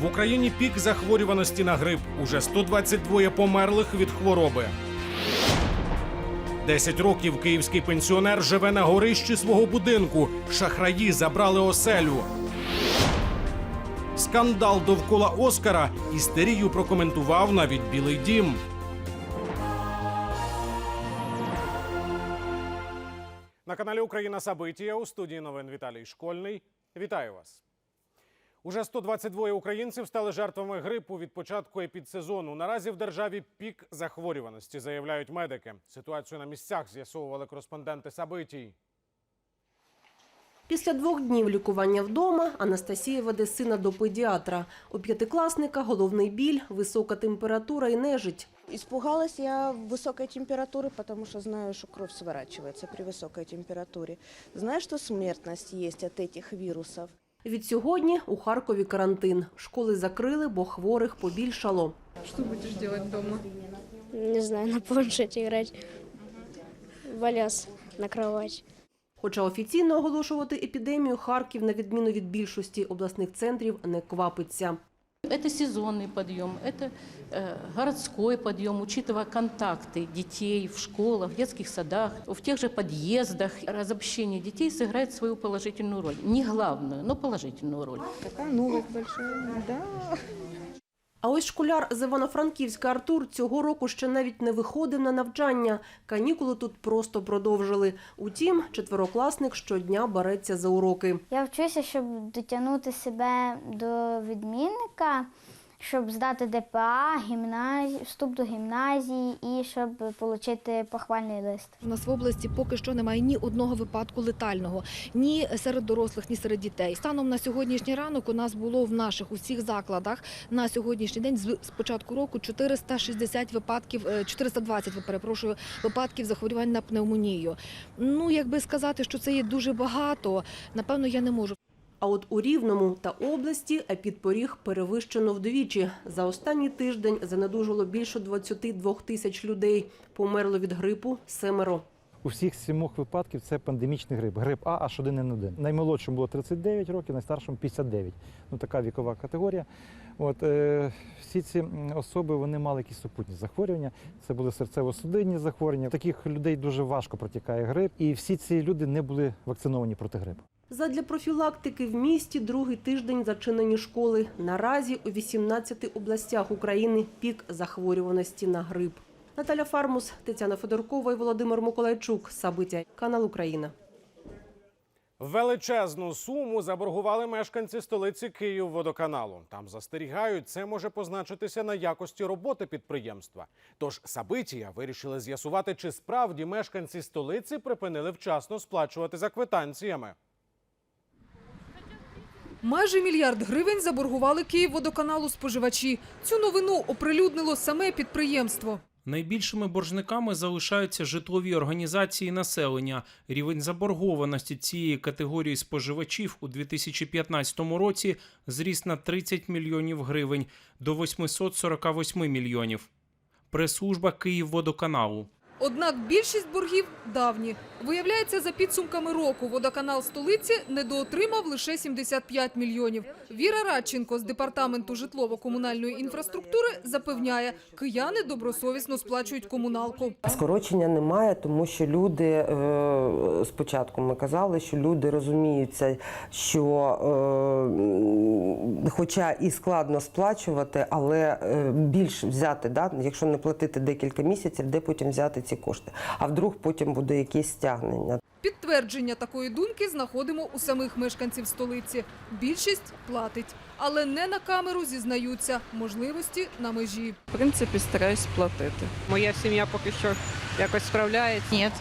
В Україні пік захворюваності на грип. Уже 122 померлих від хвороби. 10 років київський пенсіонер живе на горищі свого будинку. Шахраї забрали оселю. Скандал довкола Оскара істерію прокоментував навіть Білий Дім. На каналі Україна Сабитія у студії новин Віталій Школьний. Вітаю вас. Уже 122 українців стали жертвами грипу від початку епідсезону. Наразі в державі пік захворюваності, заявляють медики. Ситуацію на місцях з'ясовували кореспонденти Сабитій. Після двох днів лікування вдома Анастасія веде сина до педіатра. У п'ятикласника головний біль, висока температура і нежить. Испугалась я высокой температуры, потому что знаю, что кровь сворачивается при высокой температуре. Знаю, что смертность есть от этих вирусов. Від сьогодні у Харкові карантин. Школи закрили, бо хворих побільшало. Що будеш робити вдома? Не знаю, на планшеті грати, Валяс на кровать. Хоча офіційно оголошувати епідемію, Харків, на відміну від більшості обласних центрів, не квапиться. Это сезонный подъем, это э, городской подъем, учитывая контакты детей в школах, в детских садах, в тех же подъездах. Разобщение детей сыграет свою положительную роль. Не главную, но положительную роль. Такая новость большая, да. А ось школяр з Івано-Франківська Артур цього року ще навіть не виходив на навчання. Канікули тут просто продовжили. Утім, четверокласник щодня береться за уроки. Я вчуся, щоб дотягнути себе до відмінника, щоб здати ДПА, гімназію, вступ до гімназії і щоб отримати похвальний лист. У нас в області поки що немає ні одного випадку летального, ні серед дорослих, ні серед дітей. Станом на сьогоднішній ранок у нас було в наших усіх закладах на сьогоднішній день з початку року 460 випадків, е, 420, ви перепрошую, випадків захворювань на пневмонію. Ну, якби сказати, що це є дуже багато, напевно, я не можу. А от у Рівному та області епідпоріг перевищено вдвічі. За останній тиждень занедужало більше 22 тисяч людей. Померло від грипу семеро. У всіх сімох випадків це пандемічний грип. Грип А H1N1. Наймолодшому було 39 років, найстаршому 59. Ну така вікова категорія. От е, всі ці особи вони мали якісь супутні захворювання. Це були серцево-судинні захворювання. Таких людей дуже важко протікає грип, і всі ці люди не були вакциновані проти грипу. Задля профілактики в місті другий тиждень зачинені школи. Наразі у 18 областях України пік захворюваності на грип. Наталя Фармус, Тетяна Федоркова і Володимир Миколайчук. Сабиття. Канал Україна. Величезну суму заборгували мешканці столиці Київводоканалу. Там застерігають, це може позначитися на якості роботи підприємства. Тож Сабитія вирішили з'ясувати, чи справді мешканці столиці припинили вчасно сплачувати за квитанціями. Майже мільярд гривень заборгували Київводоканалу споживачі. Цю новину оприлюднило саме підприємство. Найбільшими боржниками залишаються житлові організації населення. Рівень заборгованості цієї категорії споживачів у 2015 році зріс на 30 мільйонів гривень до 848 мільйонів. Прес-служба Київводоканалу. Однак більшість боргів давні. Виявляється, за підсумками року водоканал столиці недоотримав лише 75 мільйонів. Віра Радченко з департаменту житлово-комунальної інфраструктури запевняє, кияни добросовісно сплачують комуналку. Скорочення немає, тому що люди е, спочатку ми казали, що люди розуміються, що е, хоча і складно сплачувати, але е, більш взяти, да, якщо не платити декілька місяців, де потім взяти ці кошти. А вдруг потім буде якесь стягнення. Підтвердження такої думки знаходимо у самих мешканців столиці. Більшість платить, але не на камеру зізнаються. Можливості на межі. В принципі, стараюсь платити. Моя сім'я поки що якось справляється. Нет.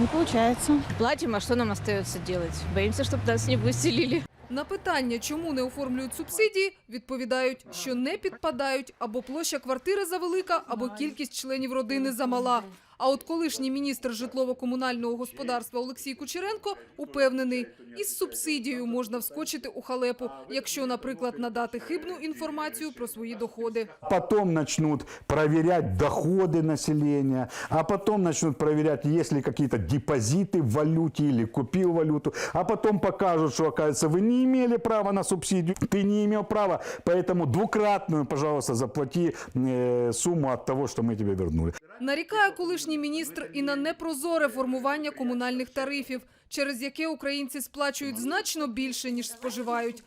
Не получается. Платим, а что нам остается делать? Боимся, чтобы нас не выселили. На питання, чому не оформлюють субсидії, відповідають, що не підпадають або площа квартири завелика, або кількість членів родини замала. А от колишній міністр житлово-комунального господарства Олексій Кучеренко упевнений, із субсидією можна вскочити у халепу, якщо, наприклад, надати хибну інформацію про свої доходи. Потом начнут проверять доходы населения, а потом начнут проверять, есть ли какие-то депозиты в валюте или купил валюту, а потом покажут, что, оказывается, вы не имели права на субсидию, ты не имел права, поэтому двукратную, пожалуйста, заплати э, сумму от того, что мы тебе вернули. Нарікає колишній міністр і на непрозоре формування комунальних тарифів, через яке українці сплачують значно більше, ніж споживають.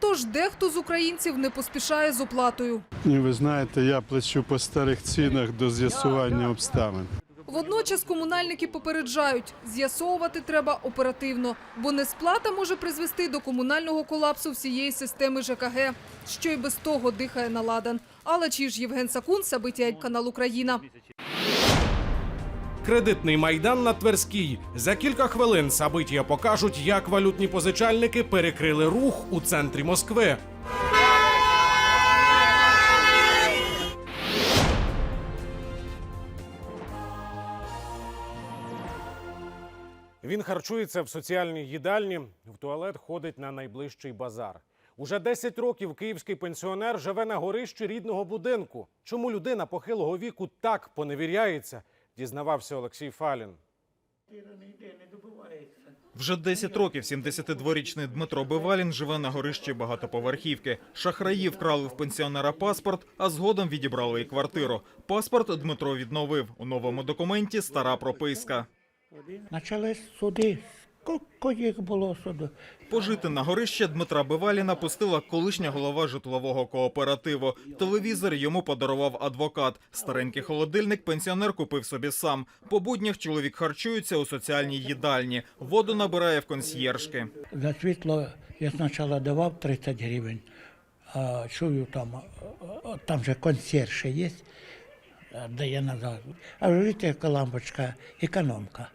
Тож дехто з українців не поспішає з оплатою. І ви знаєте, я плачу по старих цінах до з'ясування обставин. Водночас комунальники попереджають, з'ясовувати треба оперативно, бо несплата може призвести до комунального колапсу всієї системи ЖКГ, що й без того дихає на ладан. Алла Чіж, Євген Сакун, Сабиття канал Україна. Кредитний майдан на Тверській. За кілька хвилин Сабитія покажуть, як валютні позичальники перекрили рух у центрі Москви. Він харчується в соціальній їдальні, в туалет ходить на найближчий базар. Уже 10 років київський пенсіонер живе на горищі рідного будинку. Чому людина похилого віку так поневіряється, дізнавався Олексій Фалін. Вже 10 років 72-річний Дмитро Бивалін живе на горищі багатоповерхівки. Шахраї вкрали в пенсіонера паспорт, а згодом відібрали і квартиру. Паспорт Дмитро відновив. У новому документі стара прописка. Почались суди. Скільки їх було суду? Пожити на горище Дмитра Биваліна пустила колишня голова житлового кооперативу. Телевізор йому подарував адвокат. Старенький холодильник пенсіонер купив собі сам. По буднях чоловік харчується у соціальній їдальні. Воду набирає в консьєржки. За світло я спочатку давав 30 гривень, а чую там, а, там же консьєрж є, де я назад. А яка лампочка економка.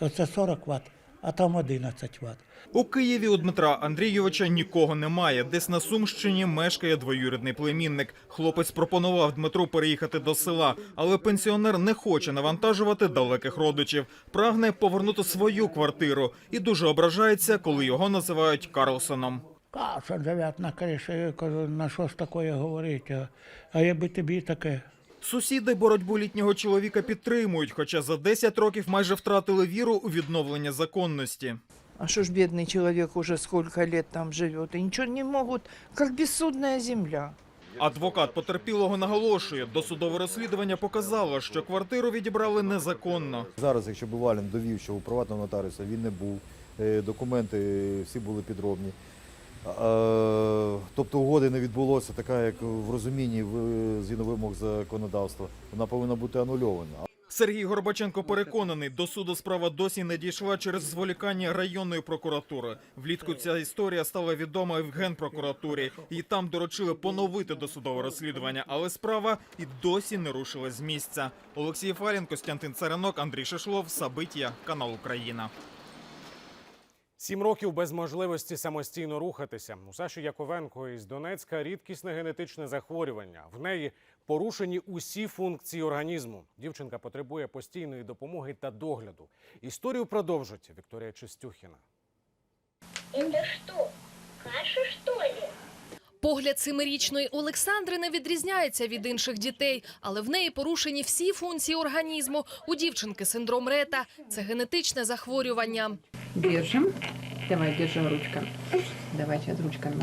Оце 40 Вт, а там 11 Вт. У Києві у Дмитра Андрійовича нікого немає. Десь на Сумщині мешкає двоюрідний племінник. Хлопець пропонував Дмитру переїхати до села, але пенсіонер не хоче навантажувати далеких родичів. Прагне повернути свою квартиру і дуже ображається, коли його називають Карлсоном. Каша живе на криші, я кажу, на що ж таке говорити, а я би тобі таке. Сусіди боротьбу літнього чоловіка підтримують, хоча за 10 років майже втратили віру у відновлення законності. А что ж бедный человек уже сколько лет там живет и ничего не могут, как бессудная земля. Адвокат потерпілого наголошує, досудове розслідування показало, що квартиру відібрали незаконно. Зараз, якщо Бувалін довів, що у приватного нотаріуса він не був, е, документи всі були підробні. Тобто угоди не відбулося, така як в розумінні згідно вимог законодавства. Вона повинна бути анульована. Сергій Горбаченко переконаний, до суду справа досі не дійшла через зволікання районної прокуратури. Влітку ця історія стала відома в генпрокуратурі, і там доручили поновити досудове розслідування, але справа і досі не рушила з місця. Олексій Фалін, Костянтин Царенок, Андрій Шишлов, Сабиття, канал Україна. Сім років без можливості самостійно рухатися. У Саші Яковенко із Донецька рідкісне генетичне захворювання. В неї порушені усі функції організму. Дівчинка потребує постійної допомоги та догляду. Історію продовжить Вікторія Чистюхіна. Это что, каша, что ли? Погляд семирічної Олександри не відрізняється від інших дітей, але в неї порушені всі функції організму. У дівчинки синдром Рета – це генетичне захворювання. Держим. Давай, держим ручками. Давай сейчас ручками.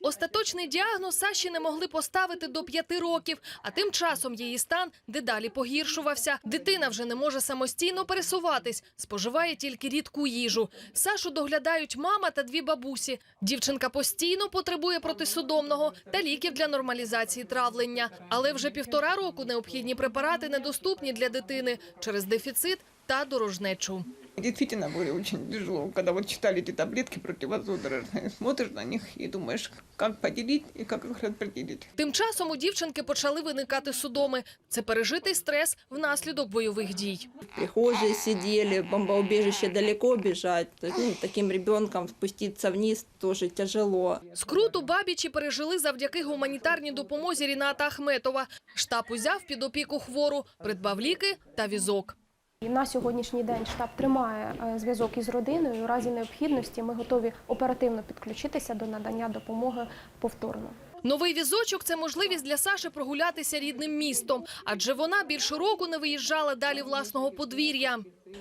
Остаточний діагноз Саші не могли поставити до п'яти років, а тим часом її стан дедалі погіршувався. Дитина вже не може самостійно пересуватись, споживає тільки рідку їжу. Сашу доглядають мама та дві бабусі. Дівчинка постійно потребує протисудомного та ліків для нормалізації травлення. Але вже півтора року необхідні препарати недоступні для дитини через дефіцит та дорожнечу. Действительно было очень тяжело, когда вот читали эти таблетки противозудорожные. Смотришь на них и думаешь, как поделить и как их распределить. Тим часом у дівчинки почали виникати судоми. Це пережитий стрес внаслідок бойових дій. Прихожие сидели, бомбоубежище далеко бежать. Ну, таким ребенком спуститься вниз тоже тяжело. Скруту бабічі пережили завдяки гуманітарній допомозі Ріната Ахметова. Штаб узяв під опіку хвору, придбав ліки та візок. І на сьогоднішній день штаб тримає е, зв'язок із родиною. У разі необхідності ми готові оперативно підключитися до надання допомоги повторно. Новий візочок – це можливість для Саші прогулятися рідним містом, адже вона більше року не виїжджала далі власного подвір'я.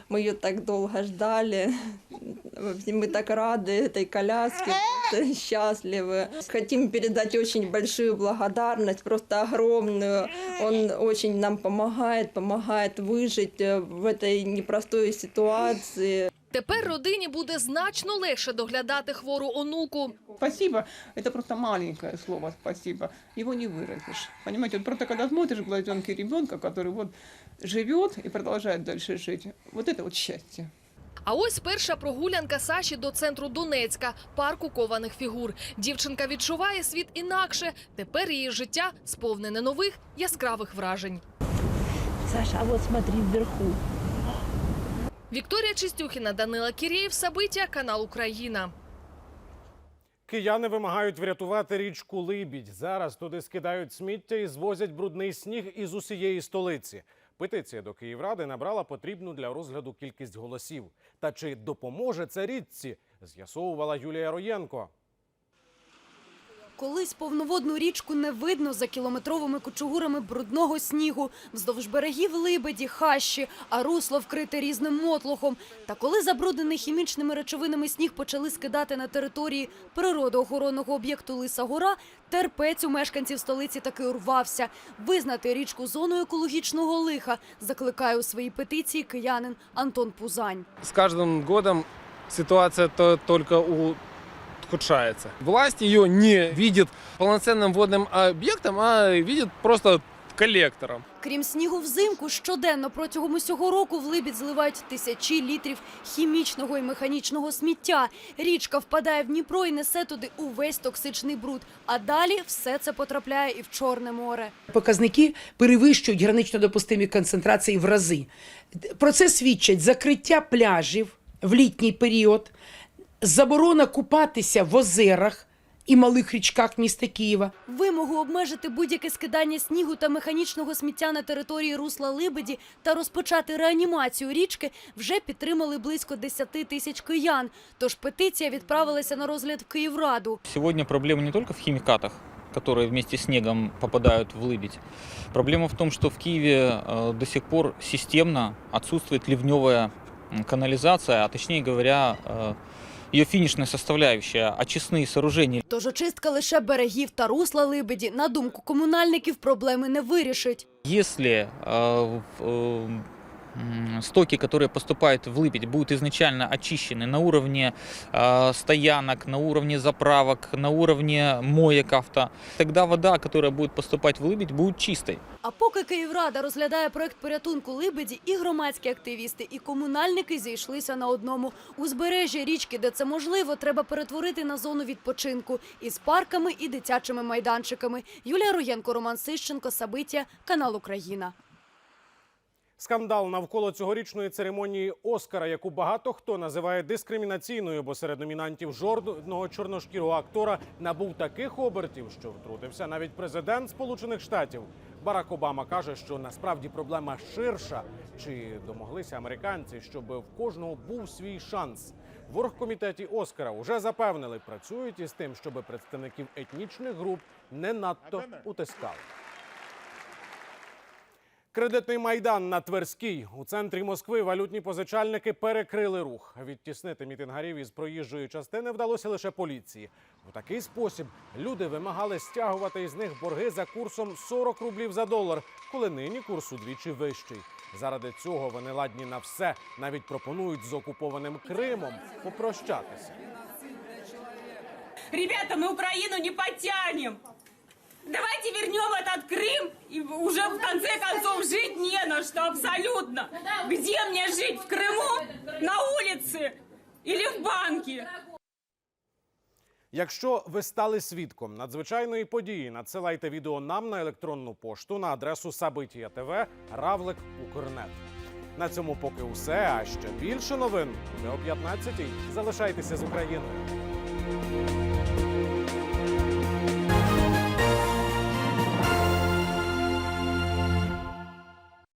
Мы ее так долго ждали. Мы так рады этой коляске, счастливы. Хотим передать очень большую благодарность, просто огромную. Он очень нам помогает, помогает выжить э, в этой непростой ситуации. Тепер родині буде значно легше доглядати хвору онуку. Спасибо, это просто маленькое слово спасибо. Его не выразишь. Понимаете, вот просто когда смотришь в глазенки ребенка, который вот живет и продолжает дальше жить, вот это вот счастье. А ось перша прогулянка Саші до центру Донецька, парку кованих фігур. Дівчинка відчуває світ інакше. Тепер її життя сповнене нових яскравих вражень. Саша, а вот смотри вверху. Вікторія Чистюхіна, Данила Кірєєв, Сабиття, канал Україна. Кияни вимагають врятувати річку Либідь. Зараз туди скидають сміття і звозять брудний сніг із усієї столиці. Петиція до Київради набрала потрібну для розгляду кількість голосів. Та чи допоможе це рідці? З'ясовувала Юлія Роєнко. Колись повноводну річку не видно за кілометровими кучугурами брудного снігу, вздовж берегів либеді, хащі, а русло вкрите різним мотлохом. Та коли забруднений хімічними речовинами сніг почали скидати на території природоохоронного об'єкту Лиса Гора, терпець у мешканців столиці таки урвався. Визнати річку зоною екологічного лиха закликає у своїй петиції киянин Антон Пузань. С каждым годом ситуация то только ухудшается. Власть ее не видит полноценным водным объектом, а видит просто коллектором. Крім снігу взимку, щоденно протягом усього року в Либідь зливають тисячі літрів хімічного і механічного сміття. Річка впадає в Дніпро і несе туди увесь токсичний бруд. А далі все це потрапляє і в Чорне море. Показники перевищують гранично допустимі концентрації в рази. Про це свідчать закриття пляжів в літній період, заборона купатися в озерах і малих річках міста Києва. Вимогу обмежити будь-яке скидання снігу та механічного сміття на території русла Либеді та розпочати реанімацію річки вже підтримали близько 10 тисяч киян. Тож петиція відправилася на розгляд в Київраду. Сегодня проблема не только в химикатах, которые вместе с снегом попадают в Лыбедь. Проблема в том, что в Киеве э, до сих пор системно отсутствует ливневая м, канализация, а точнее говоря, э, ее финишная составляющая, очистные сооружения. Тож очистка лише берегів та русла Либеді, на думку комунальників, проблеми не вирішить. Если э, в- э, м, стоки, которые поступают в Лыбедь, будут изначально очищены на уровне э, стоянок, на уровне заправок, на уровне моек авто, тогда вода, которая будет поступать в Лыбедь, будет чистой. А поки Київрада розглядає проект порятунку Либеді, і громадські активісти, і комунальники зійшлися на одному. Узбережжя річки, де це можливо, треба перетворити на зону відпочинку із парками і дитячими майданчиками. Юлія Роєнко, Роман Сищенко, Сабиття, канал Україна. Скандал навколо цьогорічної церемонії Оскара, яку багато хто називає дискримінаційною, бо серед номінантів жодного чорношкірого актора набув таких обертів, що втрутився навіть президент Сполучених Штатів. Барак Обама каже, що насправді проблема ширша. Чи домоглися американці, щоб в кожного був свій шанс? В оргкомітеті Оскара вже запевнили, працюють із тим, щоб представників етнічних груп не надто утискали. Кредитний майдан на Тверській у центрі Москви валютні позичальники перекрили рух. Відтіснити мітингарів із проїжджої частини вдалося лише поліції. У такий спосіб люди вимагали стягувати із них борги за курсом 40 рублів за долар, коли нині курс удвічі вищий. Заради цього вони ладні на все, навіть пропонують з окупованим Кримом попрощатися. Ребята, мы Украину не потянем. Давайте вернем этот Крым и уже в конце концов жить не на что. что абсолютно. Где мне жить? В Крыму? На улице? Или в банке? Якщо ви стали свідком надзвичайної події, надсилайте відео нам на електронну пошту на адресу Сабитія ТВ Равлик Укрнет. На цьому поки усе. А ще більше новин буде о 15-й. Залишайтеся з Україною.